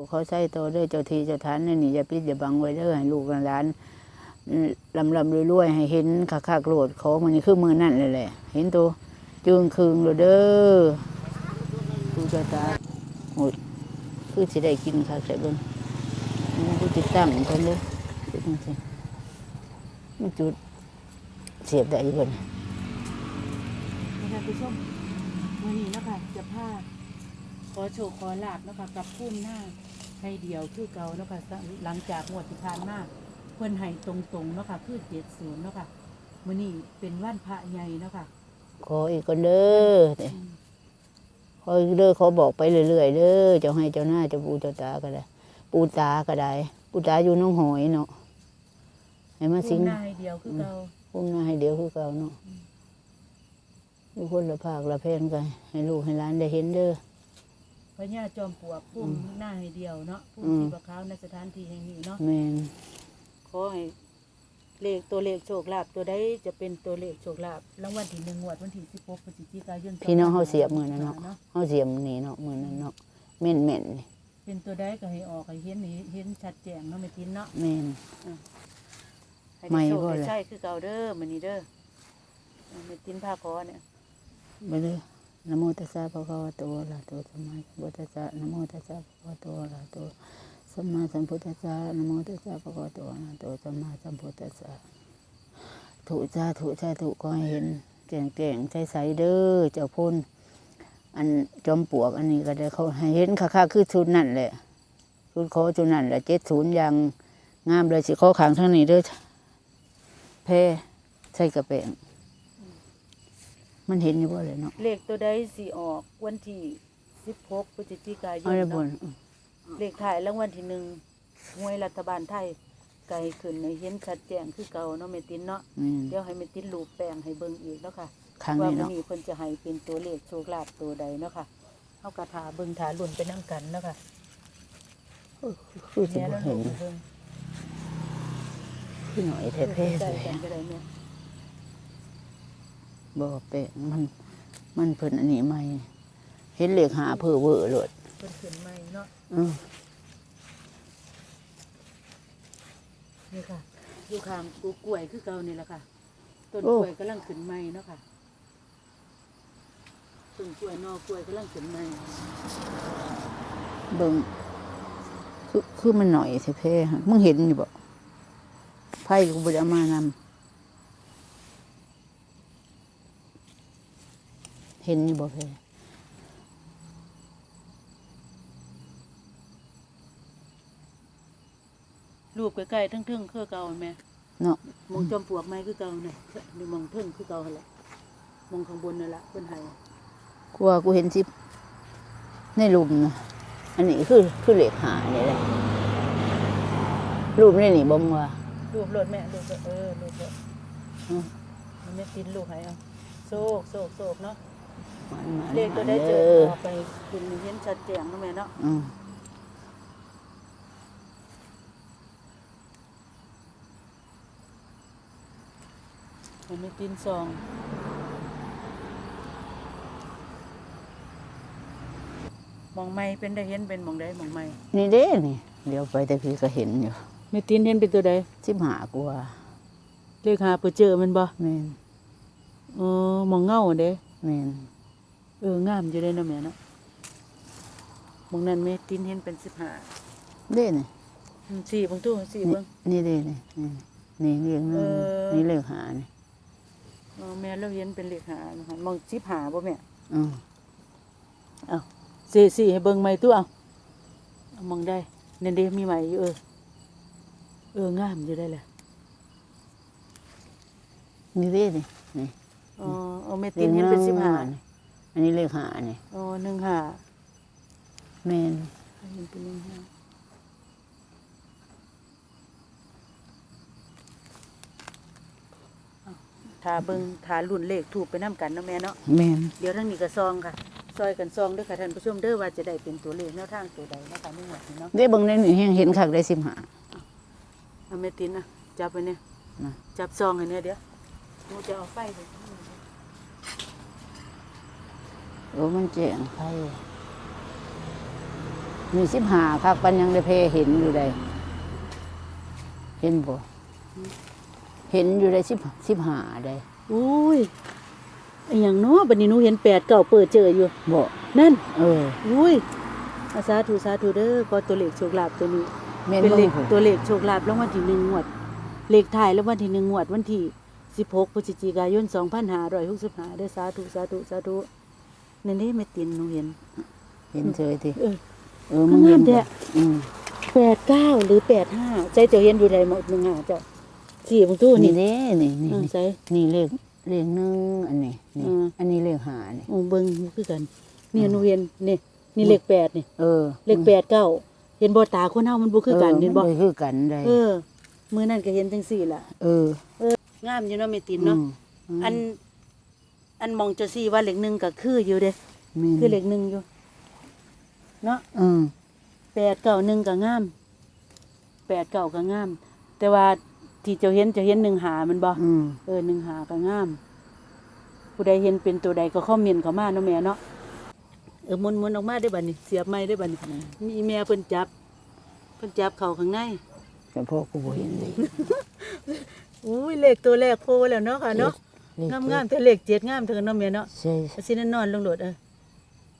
เขาใส่โตด้อเจ้าทีเจ้าทานนี่นี่อย่าปิดอย่าบังไว้เด้อให้ลูกหลานลำลำรวยๆให้เห็นคักคักๆโลดเขามันนี่คือมือนั่นเลยแหละเห็นตัวจึงคืงเลยเด้อดูเจ้าตาโอ้ยคือสิได้กินคักใส่เบิ่งมันกูติดตั้งกันเลยจุดมันจุดเสียบได้อีกบ่นนะคะผู้ชมวันนี้นะคะจะพาขอโชคขอลาบนะคะกับพุ่มหน้า ให้เดียวคือเก่าเนาะคะหลังจากงวดที่ผ่านมาเพื่อนให้ตรงๆเนาะคะคือเจ็ดศูนย์เนาะคะมื้อนี้เป็นวันพระใหญ่เนาะคะขออีกคนเด้อเนี่ยขออีกเด้อขอบอกไปเรื่อยๆเด้อเจ้าให้เจ้าหน้าเจ้าปูเจ้าตาก็ได้ ปูตาก็ได้ปูตาอยู่หน้องหอยเนาะให้มาสิพุ่งมหน้าให้เดียวคือเก่าพุ่มหน้าให้เดียวคือเก่าเนาะอยู่คนละภาคละเพนกันให้ลูกให้หลานได้เห็นเด้อ พญาจอมปลวกพุ่มหน้าให้เดียวเนาะพุ่มอืม สีบะขาวในสถานที่แห่งนี้เนาะแม่นขอให้เลขตัวเลขโชคลาภตัวใดจะเป็นตัวเลขโชคลาภรางวัลที่หนึ่งงวดวันที่สิบหกพฤศจิกายนพี่น้องเฮาเสียบมือนั่นเนาะเนาะเฮาเสียบนี่เนาะมือนั่นเนาะแม่นแม่นๆนี่เป็นตัวใดก็ให้ออกให้เห็นให้เห็นชัดแจ้งเนาะไม่ทิ้นเนาะแม่น ให้ไม่ได้โชคบ่ได้เลย ใช่คือเก่าเด้อมันนี้เด้อไม่ทิ้นผ้าคอเนี่ย ไปเลย นะโมตัสสะภะคะวะโตอะระหะโตสัมมาสัมพุทธัสสะนะโมตัสสะภะคะวะโตอะระหะโตสัมมาสัมพุทธัสสะนะโมตัสสะภะคะวะโตอะระหะโตสัมมาสัมพุทธัสสะถูกจ้าถูกจ้าถูกก็เห็นแก่งแก่งใสใสเด้อเจ้าพุ่นอันจอมปวก อันนี้ก็ได้เขาให้เห็นค่าๆคือชุดนั่นแหละชุดขอชุดนั่นแหละเจ็ดศูนย์ยังงามเลยสิขอขังทั้งนี้เด้อแพ้ใส่กระแปง มันเห็นอยู่บ่เลยเนาะเลขตัวใดสิออกวันที่สิบหกพฤศจิกายนเอาได้บเนาะนเลขถ่ายรางวัลที่หนึ่งหวยรัฐบาลไทยไกลขึ้นในเห็นชัดแจ้งคือเก่าเนาะไม่ทิ้นเนาะนี่เดี๋ยวให้ไม่ทิ้นรูปแปลงให้เบิ่งอีกแล้วค่ะ ครั้งว่านี้มันเนาะนี้เพิ่นจะให้เป็นตัวเลขโชคลาภตัวใดเนาะค่ะเอากระถาเบิ่งถาลุ่นไปน้ำกันเนาะค่ะคือสิแม่บ่แล้วเห็ลูนกเบิ่งพี่หน่อยแท้ๆใกเลล้ยกันก็ได้เนี่ย บ่เปะมันมันเพิ่นอันนี้ใหม่เห็นเลขหาเพ้อเวอโลดเพิ่นขึ้นใหม่เนาะอือนี่ค่ะอยู่ข้างกูกล้วยคือเก่านี่แหละค่ะต้นกล้วยกำลังขึ้นใหม่เนาะค่ะต้นกล้วยนอกล้วยกำลังขึ้นใหม่เบิ่งคือคือมันหน่อยแท้ๆฮะมึงเห็นอยู่บ่ไผกูบ่ได้เอามานำ เห็นอยู่บ่แพ้รูปใกล้ๆทั้งๆคือเก่าแม่เนาะมองจอมปลวกไม้คือเก่าเนี่ยนี่มองเทิงคือเก่าหั่นแหละมองข้างบนนั่นแหละเพิ่นให้กูว่ากูเห็นสิในรูปนะอันนี้คือคือเลขหานี่แหละรูปนี่นี่บ่มงว่ารูปรถแม่รูปรถเออรูปรถอืมมันไม่ติดลูกให้เอาโศกโศกโศกเนาะมันมา เลขตัวได้เจด้ออออกไปคุณเห็นชัดแจ้งเนาะแม่เนาะอืมมันไม่ตินซองมองไม่เป็นได้เห็นเป็นมองได้มองไม่นี่เด้นี่เดี๋ยวไปแต่พี่ก็เห็นอยู่ไม่ตินเห็นเป็นตัวใดสิบหากว่าเลขหาเปิดเจอมันบ่แม่นเออมองเงาเด้ แม่นเอองามอยู่ได้เนาะแม่เนาะมองนั้นแม่ตินเห็นเป็นสิบห้าเด้นี่อืมสี่เบางตู้สี่นี่เบิ่ง นี่เด้นี่นี่นี่เรียงหนึงเออ นี่เลขหานี่อ๋อแม่เราเห็นเป็นเลขหานะคะมองสิบหาบ่แม่อืมเอาสี่สี่ให้เบิ่งใหม่ตู้เอาเอามองได้นั่นเด้มีใหม่อยู่เออเอองามอยู่ได้แหละนี่เด้นี่นี่ อ๋อเอาแม่ตินเห็นเป็นสิบหานี่อันนี้เลขหานี่อ๋อหนึ่งหาแม่นเห็นเป็นหนึ่งหาเอาถ้าเบิ่งถ้ารุ่นเลขถูกไปน้กันเนาะแม่เนาะแม่นเดี๋ยวทางนี้ก็ซองค่ะ ซอยกันซองเด้วยค่ะท่านผู้ชมเด้อว่าจะได้เป็นตัวเลขแนวทางตัวใดนะคะนี่หมดเนาะได้เบิ่งในนี่เห็นเห็นคักได้สิบหาเอาแม่ตินนะจับไปเนี่ยนะจับซองให้เนี่ยเดี๋ยวหนูจะเอาไฟไป โอ้มันแจ้งไผมีสิบหาคักปันยังได้เพเห็นอยู่ใดเห็นบ่เห็นอยู่ได้สิบสิบหาได้อุ้ยอหย่างเนาะบัดนี้หนูเห็นแปดเก่าเปิดเจออยู่ บ่นั่น เอออุ้ยอาสาธุสาธุเด้อก็ตัวเลขโชคลาภตัวนี้ แม่นเป็นบ่เลขพุ่นตัวเลขโชคลาภรางวัลที่หนึ่งงวด เลขท้ายรางวัลที่หนึ่งงวดวันที่ 16พฤศจิกายน 2565เด้อสาธุสาธุสาธุ นั่นนี่แม่ตินหนูเห็น เห็นเฉยติเออเออมึงเห็นงามแท้อืม89หรือ85ใจเจ้าเห็นอยู่ใดหมดหนึ่งหาเจ้าสี่มึงตู้นี่นี่เด้นี่นี่เออนี่ใส่นี่เลขเลขหนึ่งอันนี้นี่อืมอันนี้เลขหานี่โอ้เบิ่งคือกันนี่หนูเห็นนี่นี่เลขแปดนี่เออเลขแปดเก้าเห็นบ่ตาคนเฮามันบ่คือกันเห็นบ่มัคือกันได้เออ มื้อนั้นก็เห็นจังซี่ล่ะเอองามอยู่เนาะแม่ตินเนาะมอัน อันมองจะซี่ว่าเลขหนึ่งก็คืออยู่เด้แม่นคือเลขหนึ่งอยู่ เนาะอืมแปดเก้าหนึ่งก็งามแปดเก้าก็งาม แต่ว่าที่เจ้าเห็นเจะเห็นหนึ่งหามันบ่อืมเออหนึ่งหาก็งาม ผู้ใดเห็นเป็นตัวใดก็คอมเมนต์เข้ามาเนาะแม่เนาะเออหมุนหมุนออกมาได้อบัดนี้ เสียบไม้ได้อบัดนี้มีแม่เพิ่นจับเพิ่นจับเข้าข้างในแต่พ่อกูบ่เห็นเลยอุ้ยเลขตัวแรกโผล่แล้วเนาะค่ะเนาะ เลขงามงามๆแต่เลขเจ็ดงามเท่ากันเนาะแม่เนาะใช่เอาสินั่นนอนลงโดดเออ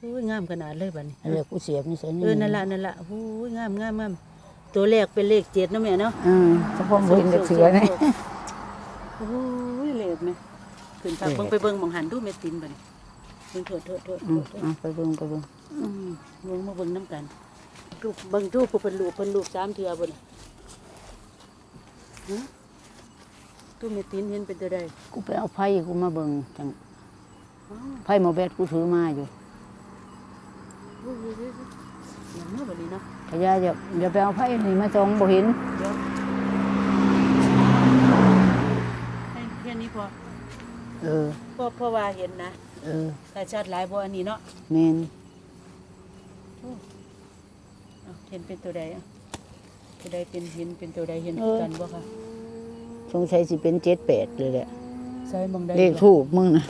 อุ้ยงามขนาดเลยบัดนี้ อันเลขกูเสียบนี่ใส่เออนั่นละนั่นละอุ้ยงามงามงามตัวแรกเป็นเลขเจ็ดเนาะแม่เนาะอืมเฉพาะบ่เห็นแต่เสือนี่โอ้ยเลขไหมขึ้นไปเบิ่งไปเบิ่งหมองหันดูแม่ตินบัดนี้เบิ่งโทษโทษโทษอืโทมษเอาไปเบิ่งไปเบิ่งอืมเบิ่งมาเบิ่งน้ำกันรูปเบิ่งรูปผู้เป็นรูปเป็นรูปสามเทื่อบ่นี่ฮะ ตู้แม่ตินเห็นเป็นตัวใดกูไปเอาไผ่กูมาเบิ่งจังอ๋อไผ่หมอแบดกูถือมาอยู่โอ้ยเดี๋ยวๆอย่างเนาะบัดนี้เนาะพญาอย่าอย่าไปเอาไผ่นี่มาส่องบ่เห็นเดี๋ยวให้แค่นี้พอเออเพราะเพราะว่าเห็นนะเออแต่ชัดหลายบ่อันนี้เนาะแม่นเอาเห็นเป็นตัวใดอะตัวใดเป็นเห็นเป็นตัวใดเห็นคือกันบ่คะ สงสัยสิเป็น78เลยแหละใส่มองได้เลขถูกมึงนะ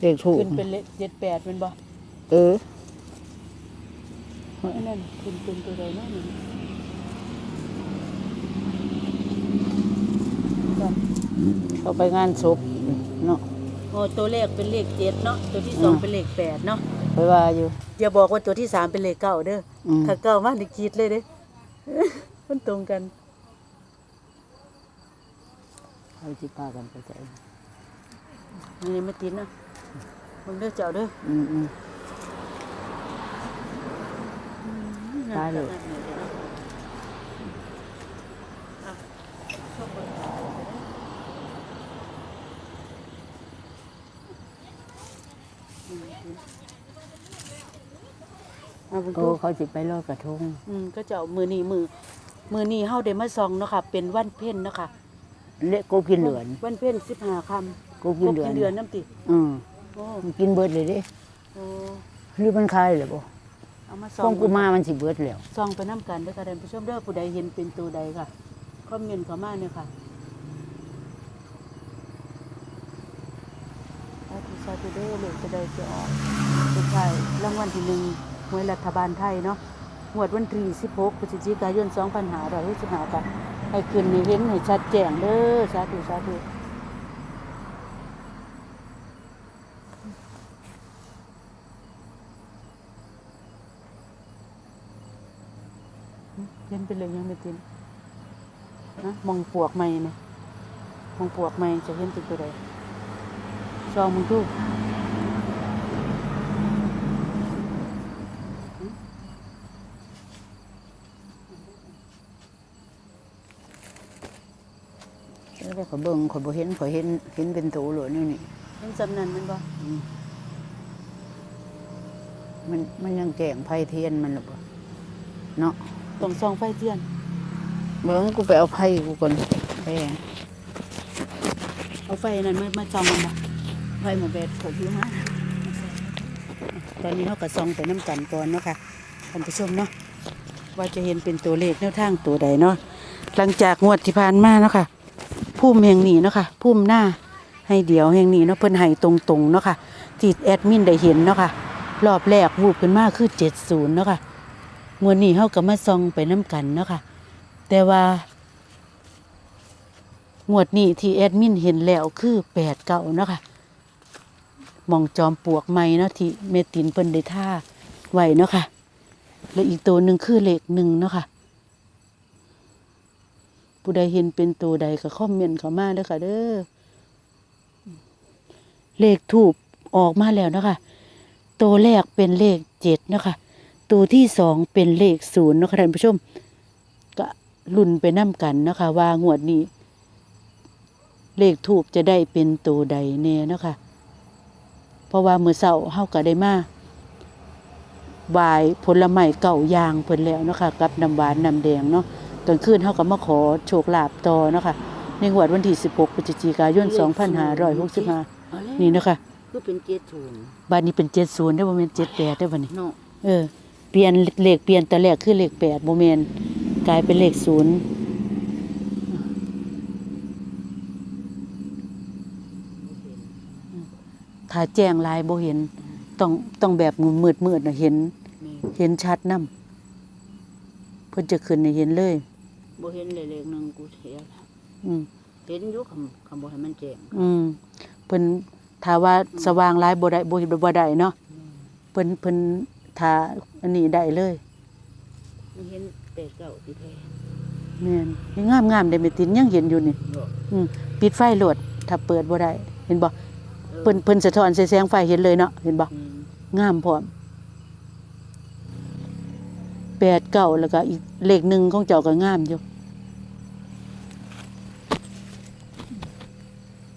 เลขถูกขึ้นเป็นเลขเจ็ดแปดเป็นบ่เอออันนั้นขึ้นเป็นตัวใดเนาะนี่จ้ะเขาไปงานศพเนาะโอ้ตัวแรกเป็นเลขเจ็ดเนาะตัวที่สองอืมเป็นเลขแปดเนาะไปว่าอยู่อย่าบอกว่าตัวที่สามเป็นเลขเก้าเด้ออืมถ้าเก้ามานี่คิดเลยเด้มันตรงกัน เขาสิพากันไปใส่นี่ไม่ติดนะมึงเด้อเจ้าเด้ออืมอืมตายเลยเอาเบิ่งโอ้ดูเขาสิไปลอยกระทง อืมก็เจ้ามือนี้มือ มือนี้เฮาได้มาส่องเนาะค่ะ เป็นวันเพ็ญเนาะค่ะ เละกูกินเหลือนวันเพ็ญ15ค่ำกูกินเหลืกิอนนเดือนน้ำติอืมโอ้มันกินเบิดเลยเด้โอ้หรือมันคายเลยบ่เอามาส่ขอองงกูมามันสิเบิดแล้วส่องไปน้ำกันเด้อค่ะท่านผู้ชมเด้อผู้ใดเห็นเป็นตัวใดค่ะคอมเมนต์เข้ามาเนี่ยค่ะสาธุสาธุเด้อเลขจะได้จะออกสุดท้ายรางวัลที่หนึ่งหวยรัฐบาลไทยเนาะงวดวันที่16พฤศจิกายน2565ค่ะ ให้ขึ้นให้เห็นให้ชัดแจ้งเด้อสาธุสาธุเห็นเป็นเลยยังไม่ตินนะมองปวกใหม่นะมองปวกใหม่จะเห็นเป็นตัวใดซองมึงดู แล้วก็เบิ่งข่อยบ่เห็นข่อยเห็นเห็นเป็นตัวเลยนี่นี่เห็นสำนันแมันบ่มันมันยังแจ้งไผเทียนมันหรอบ่เนาะต้องซองไฟเทียนเบิ่งกูไปเอาไผกูก่อนแพงเอาไฟนั้นมามาซองมันบ่ไผหมอแบดข่อยถือมาตอนนี้เขาก็ซองไปน้ำกันก่อนเนาะค่ะท่านผู้ชมเนาะว่าจะเห็นเป็นตัวเลขแนวทางตัวใดเนาะหลังจากงวดที่ผ่านมาเนาะค่ะ พุ่มแห่งนี้เนาะค่ะพุ่มหน้าให้เดียวแห่งนี้เนาะเพิ่นให้ตรงๆเนาะค่ะที่แอดมินได้เห็นเนาะค่ะรอบแรกวูบขึ้นมาคือ70เนาะค่ะงวดนี้เฮาก็มาส่องไปน้กันเนาะค่ะแต่ว่างวดนี้ที่แอดมินเห็นแล้วคือแปดเก่าเนาะค่ะมองจอมปลวกไม้เนาะที่เมตินเพิ่นได้ท่าไว้เนาะค่ะ และอีกตัวหนึ่งคือเหลขหนึ่งเนาะค่ะ ผู้ใดเห็นเป็นตัวใดก็คอมเมนต์เข้ามาเด้อค่ะ เด้อเลขถูกออกมาแล้วนะคะ ตัวแรกเป็นเลขเจ็ดนะคะ ตัวที่สองเป็นเลขศูนย์เนาะคะท่านผู้ชม ก็ลุ้นไปน้ำกันนะคะ ว่างวดนี้ เลขถูกจะได้เป็นตัวใดแน่เนาะคะเพราะว่าเมื่อเสาร์เฮาก็ได้มาบายผลไม้เก่า ยางเพิ่นแล้วเนาะคะกับน้ำหวานน้ำแดงเนาะ กลางคืนเฮาก็มาขอโชคลาภต่อเนาะคะในงวดวันที่ 16พฤศจิกายน 2565 นี่เนาะคะคือเป็นเจ็ดศูนย์บ้านนี้เป็น70ได้อบ่แม่น78ได้อบัดนี้เนาะเออ เปลี่ยนเลขเปลี่ยนแต่แรกคือเลข8บ่แม่นกลายเป็นเลข0ถ้าแจ้งหลายบ่เห็น ต้องต้องแบบมืดๆน่ะเห็นแม่เห็นชัดนํเพิ่นจะขึ้นให้เห็นเลย บ่เห็นเลยเลขหนึ่งกูเสียแล้วอืมเห็นอยู่คำคำบ่ให้มันแจ้งอืมเพิ่นถ้าว่าสว่างหลายบ่ได้บ่เห็นบ่ได้เนาะเพิ่นเพิ่นถ้าอันนี้ได้เลยมันเห็นแปดเก้าที่แท้แม่นยังงามๆได้แม่ตินยังเห็นอยู่นี่เนาะอืมปิดไฟโหลด ถ้าเปิดบ่ได้ เห็นบ่ออเพิ่นเพิ่นสะท้อนใส่แสงไฟเห็นเลยเนาะเห็นบ่ อืมงามพร้อมแปดเก้าแล้วก็อีกเลขหนึ่งของเจ้าก็งามอยู่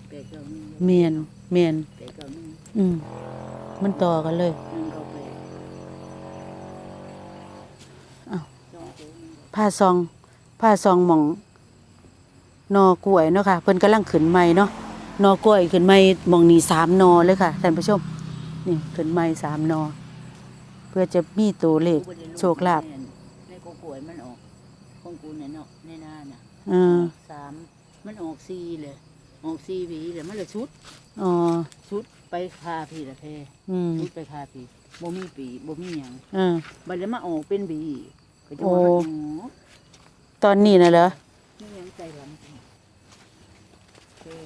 แปดเก้าหนึ่งแม่นแม่นแปดเก้าหนึ่งอืมมันต่อกันเลยหนึ่งเก้าแปดอ้าวสองศูนย์หนึ่งผ้าซองผ้าซองหม่องนอกล้วยเนาะค่ะเพิ่นกำลังขึ้นใหม่เนาะนอกล้วยขึ้นใหม่หม่องนี้สามนอเลยค่ะท่านผู้ชมนี่ขึ้นใหม่สามนอ เพื่อจะมีตัวเลขกูบ่ได้รู้โชคลาภในกูป่วยมันออกของกูเนี่ยเนาะในหน้าน่ะอ่าสามมันออกสี่เลย ออกสี่หวีเลยมันเลยชุดอ๋อ ชุดไปคาพี่ละเพอืมชุดไปคาพี่บ่มีปีบ่มีหยังอ่า บัดแล้วมาออกเป็นบีก็จะโอ้ว่ามันอ๋อตอนนี้น่ะเหรอ นี่ยังใจหลังจริงเออ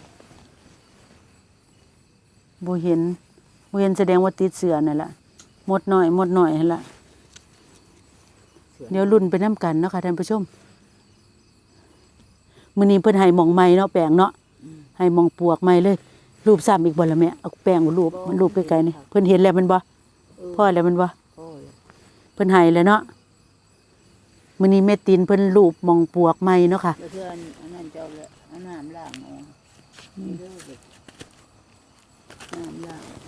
บ่เห็นบ่เห็นแสดงว่าติดเสือนั่นล่ะหมดหน่อยหมดหน่อยหั่นล่ะสือเดี๋ยวลุ้นไปน้ำกันเนาะค่ะท่านผู้ชมมื้อนี้เพิ่นให้หมองใหม่เนาะแป้งเนาะอืม ให้หมองปวกใหม่เลย รูปซ้ำอีกบ่ล่ะแม่เอาแป้งมารูปมันรูปไกลๆนี่เพิ่นเห็นแล้วแมันบ่เออพ่อแล้วแมันบ่พ่อเลยเพิ่นให้แล้วเนาะมื้อนี้แม่ตินเพิ่นรูปหมองปวกใหม่เนาะค่ะแล้วเพื่อนอันนั้นเจ้าเลยอันน้ำล้างออกนี่เด้อเด็กน้ำล้างออก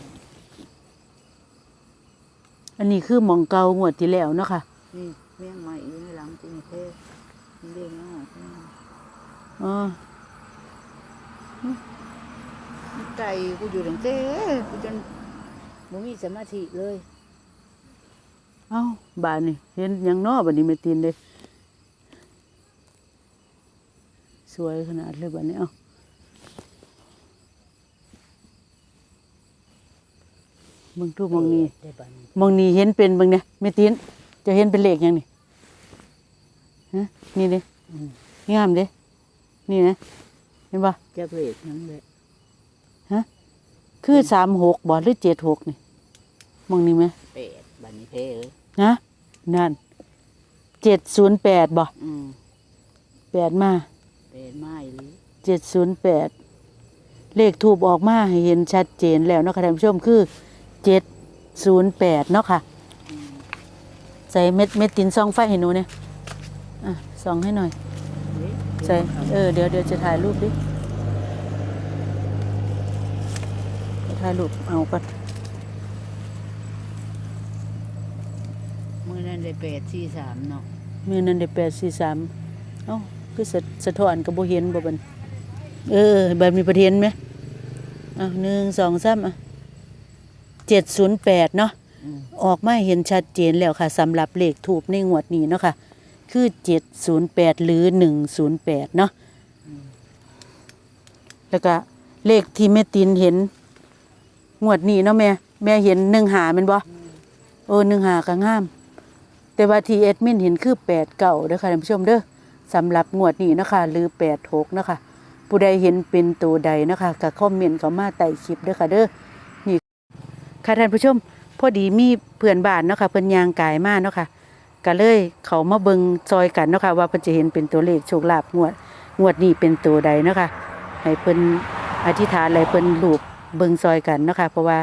อันนี้คือหมองเก่างวดที่แล้วเนาะค่ะนี่เมี่ยงใหม่อยู่ในหลังจริงเท่นี่เด้งออกอ๋อ ใจกูอยู่ตั้งแต่กูจนบ่มีสมาธิเลย เอ้าบาดนี่เห็นหยังเนาะบัดนี้แม่ตินเด้สวยขนาดเลยบัดนี้เอ้าเบิ่งดูหมองนี้ได้บัดนี้มองนี่เห็นเป็นเบางเนี่ยเมตินจะเห็นเป็นเลขหยังนี่ฮะนี่เด้อืมงามเด้นี่นะ เห็นปะจะเพลกนั่นแหละคือสามหกบ่หรือเจ็ดหกนี่มองนี่ไหมแปดบัดนี้เพ่เอ้ยนะนั่นเจ็ดศูนย์แปดบ่อืมแปดมาแปดไม้หรือเจ็ดศูนย์แปดเลขทูบออกมาให้เห็นชัดเจนแล้วเนาะค่ะท่านผู้ชมคือเจ็ดศูนย์แปดเนาะค่ะอืมใส่เม็ดเม็ดตินซองไฟให้หนูเนี่ยอะส่องให้หน่อยเฮ้ย ใส่เออเดี๋ยวเดี๋ยวจะถ่ายรูปดิถ่ายรูปเอาก่อนมือนั้นได้แปดสี่สามเนาะมือนั้นได้แปดสี่สามเอ้าคือสะสะท้อนกับโบเห็นบ่บันเออแบบมีประเด็นไหมอะหนึ่งสองสามอะเจ็ดศูนย์แปดเนาะอืมออกมาเห็นชัดเจนแล้วค่ะสำหรับเลขถูกในงวดนี้เนาะค่ะ คือเจ็ดศูนย์แปดหรือหนึ่งศูนย์แปดเนาะแล้วก็เลขที่แม่ตินเห็น งวดนี้เนาะแม่แม่เห็นหนึ่งหาแมันบ่โอ้หนึ่งหาก็งาม แต่ว่าที่แอดมินเห็นคือ8เก่าเด้อค่ะท่านผู้ชมเด้อสำหรับงวดนี้นะคะหรือ8 6นะคะผู้ใดเห็นเป็นตัวใดนะคะก็คอมเมนต์เข้ามาใต้คลิปเด้อค่ะเด้อนี่ค่ะท่านผู้ชม พอดีมีเพื่อนบ้านเนาะค่ะเพิ่นยางกายมาเนาะค่ะ ก็เลยเขามาเบิ่งซอยกันเนาะค่ะว่าเพิ่นจะเห็นเป็นตัวเลขโชคลาภงวด งวดนี้เป็นตัวใดเนาะค่ะให้เพิ่นอธิษฐานอะไรเพิ่นรูปเบิ่งซอยกันเนาะค่ะเพราะว่า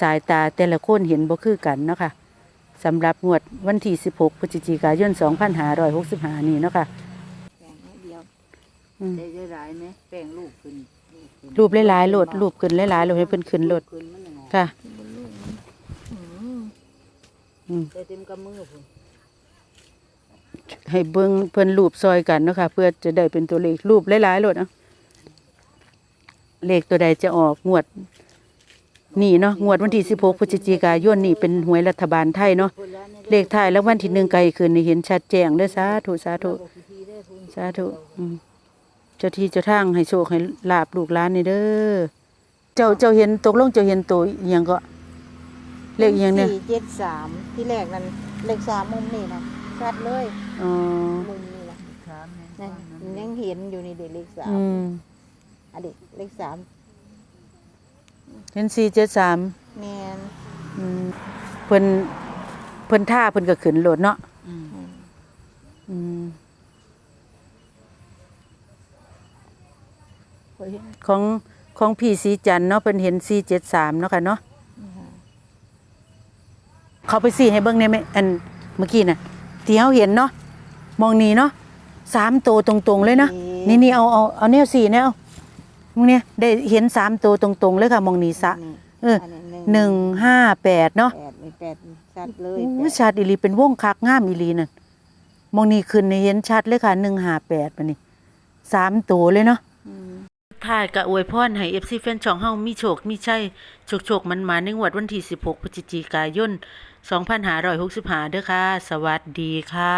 สายตาแต่ละคนเห็นบ่คือกันเนาะค่ะสำหรับงวดวันที่ 16พฤศจิกายน 2565 นี้เนาะค่ะแป้งนิดเดียวอืมได้ได้หลายไหมแป้งลูกขึ้นขึ้นรูปหลายๆโหลดรูปขึ้นหลายๆโหลดให้เพิ่นขึ้นโหลดขึ้นมันยังไงค่ะบนลูกมันอืมอืม ได้เต็มกำมือพุ่น ให้เบิ่งเพิ่นรูปซอยกันเนาะค่ะเพื่อจะได้เป็นตัวเลขรูปหลายๆโลดเนาะเลขตัวใดจะออกงวดนี่เนาะงวดวันที่ 16พฤศจิกายนนี่เป็นหวยรัฐบาลไทยเนาะเลขท้ายแล้ววันที่หนึ่งไกลคืนนี่เห็นชัดแจ้งเด้อสาธุสาธุสาธุอืมเจ้าที่เจ้าทางให้โชคให้ลาบลูกหลานนี่เด้อเจ้าเจ้าเห็นตกลงเจ้าเห็นตัวอหยังก็เลขอหยังเนี่ย สี่เจ็ดสามที่แรกนั้นเลขสามมุมนี่นะ ชัดเลยอ๋อมุมนี่นะถามแม่นั่นว่ายังเห็นอยู่นี่เด็กเลขสามอืมอันเด็กเลขสามเห็นสี่เจ็ดสามแมนอืมเพิ่นเพิ่นท่าเพิ่นก็ขึ้นโหลดเนาะอืมอืมอืมข้อยเห็นของของพี่สีจันทร์เนาะเพิ่นเห็นสี่เจ็ดสามเนาะค่ะเนาะนี่ค่ะเขาไปสี่ให้เบิ่งได้ไหมอันเมื่อกี้น่ะ ที่เฮาเห็นเนาะมองนี่เนาะสามตัวตรงๆเลยเนาะนี่นี่เอาเอาเอาแนวสี่แนวมึงเนี่ยได้เห็นสามตัวตรงๆเลยค่ะมองนี่สะนี่เอออันนี้หนึ่งห้าแปดเนาะแปดมีแปดชัดเลยโอ้แปยดชัดอีหลีเป็นวงคักงามอีหลีนั่นมองนี่ขึ้นในเห็นชัดเลยค่ะหนึ่งห้าแปดมานี่สามตัวเลยเนาะอืมถ่ายกะอวยพรให้ FC แฟนช่องเฮามีโชค มีชัยโชคโชคมันมาในงวดวันที่ 16พฤศจิกายน 2565เด้อค่ะ สวัสดีค่ะ